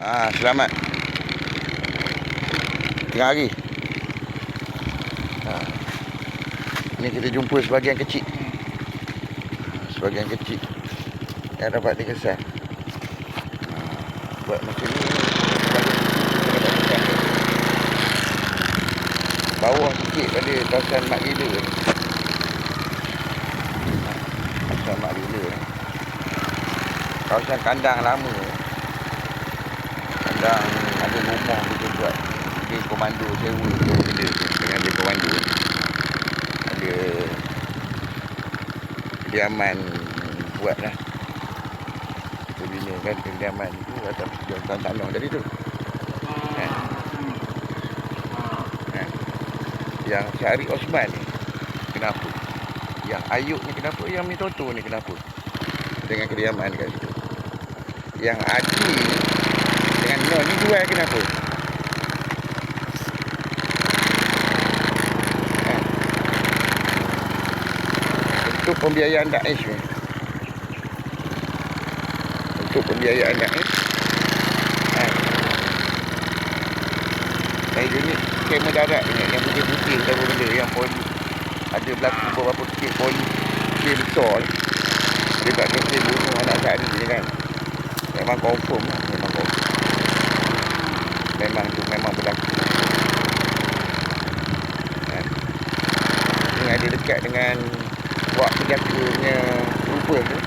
Ah, selamat. Tengah hari. Ha. Ni kita jumpa sebahagian kecil. Sebahagian kecil. Yang dapat dikesan. Ha. Buat macam ni. Bawah sikit pada kawasan Mak. Ha, Kawasan Mak Gila ni. Kawasan kandang lama. Kandang ada rumah kita buat di komando sewa tu tu dengan dia komando. Ada kediaman buat lah. Kita bina kan kediaman tu atas jualan tanah tadi tu. Kan? Kan? Yang Syahri Osman ni kenapa? Yang Ayub ni kenapa? Yang Mitoto ni kenapa? Dengan kediaman kat situ. Yang Adi ni Nur ni jual kenapa? Untuk pembiayaan Daesh ni. Untuk pembiayaan Daesh. Kan? Saya unit kamera darat ni yang putih-putih tak apa benda yang poli. Ada berlaku beberapa kes poli. Kes besar ni. Dia tak kena bunuh anak Sari ni kan. Memang confirm lah. Memang confirm. Memang tu memang berlaku. Kan? Ni ada dekat dengan buat penjaga punya rupa tu.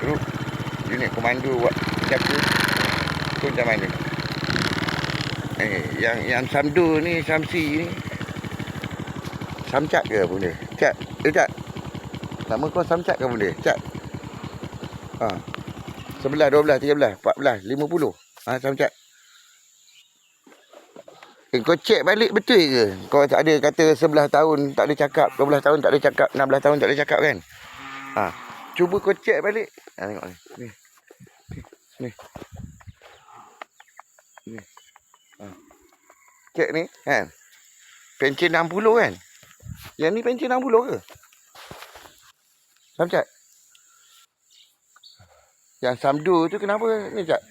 Grup unit komando buat penjaga. Tu macam mana? Eh, yang yang Samdu ni, Samsi ni. Samcat ke apa benda? Cat. Eh, Cat. Nama kau Samcat ke benda? Cat. Ha. 11, 12, 13, 14, 50. Ha, Samcat. Eh, kau cek balik betul ke? Kau tak ada kata 11 tahun tak ada cakap, 12 tahun tak ada cakap, 16 tahun tak ada cakap kan? Ha. Cuba kau cek balik. Ha, tengok ni. Ni. Ni. Ni. Ha. Cek ni kan. Pencen 60 kan? Yang ni pencen 60 ke? Samcat. Yang Samdu tu kenapa ni Cak?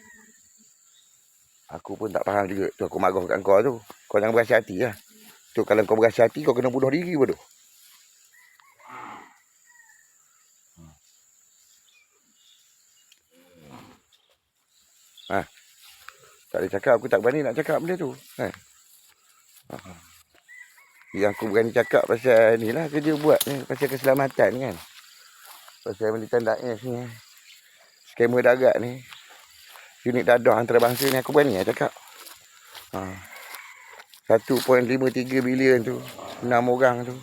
Aku pun tak faham juga. Tu aku marah kat kau tu. Kau jangan berasa hati lah. Tu kalau kau berasa hati kau kena bunuh diri pun tu. Ha. Tak ada cakap aku tak berani nak cakap benda tu. Ha. Yang aku berani cakap pasal ni lah kerja buat ni. Pasal keselamatan kan. Pasal militan Daesh ni. Skamer darat ni. Unit dadah antarabangsa ni aku berani lah cakap. Ha. 1.53 bilion tu. 6 orang tu.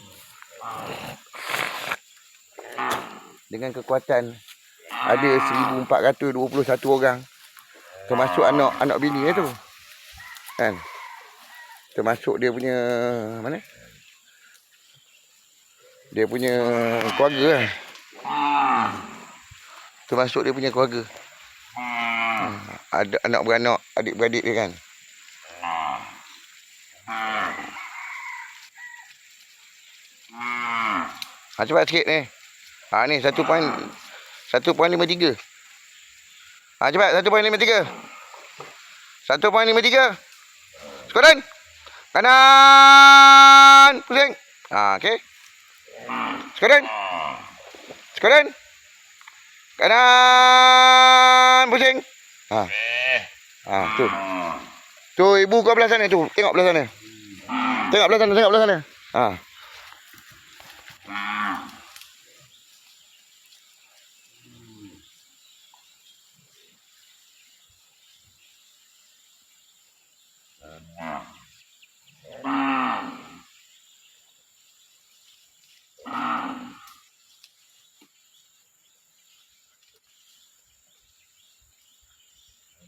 Dengan kekuatan ada 1421 orang. Termasuk anak anak bini dia tu. Kan? Termasuk dia punya mana? Dia punya keluarga lah. Termasuk dia punya keluarga. Ada anak beranak, adik-beradik dia kan. Ha, cepat sikit ni. Ha ni 1 poin 1.53. Ha cepat 1.53. 1.53. Skoran. Kanan. Pusing. Ha okey. Skoran. Skoran. Kanan. Pusing. Ha. Ha tu. Tu ibu kau belah sana tu. Tengok belah sana. Tengok belah sana, tengok belah sana. Ha.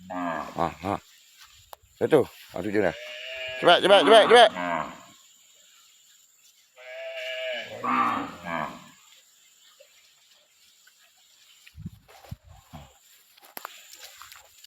Ha ha. Satu. Ha tu je dah. Cepat cepat cepat cepat.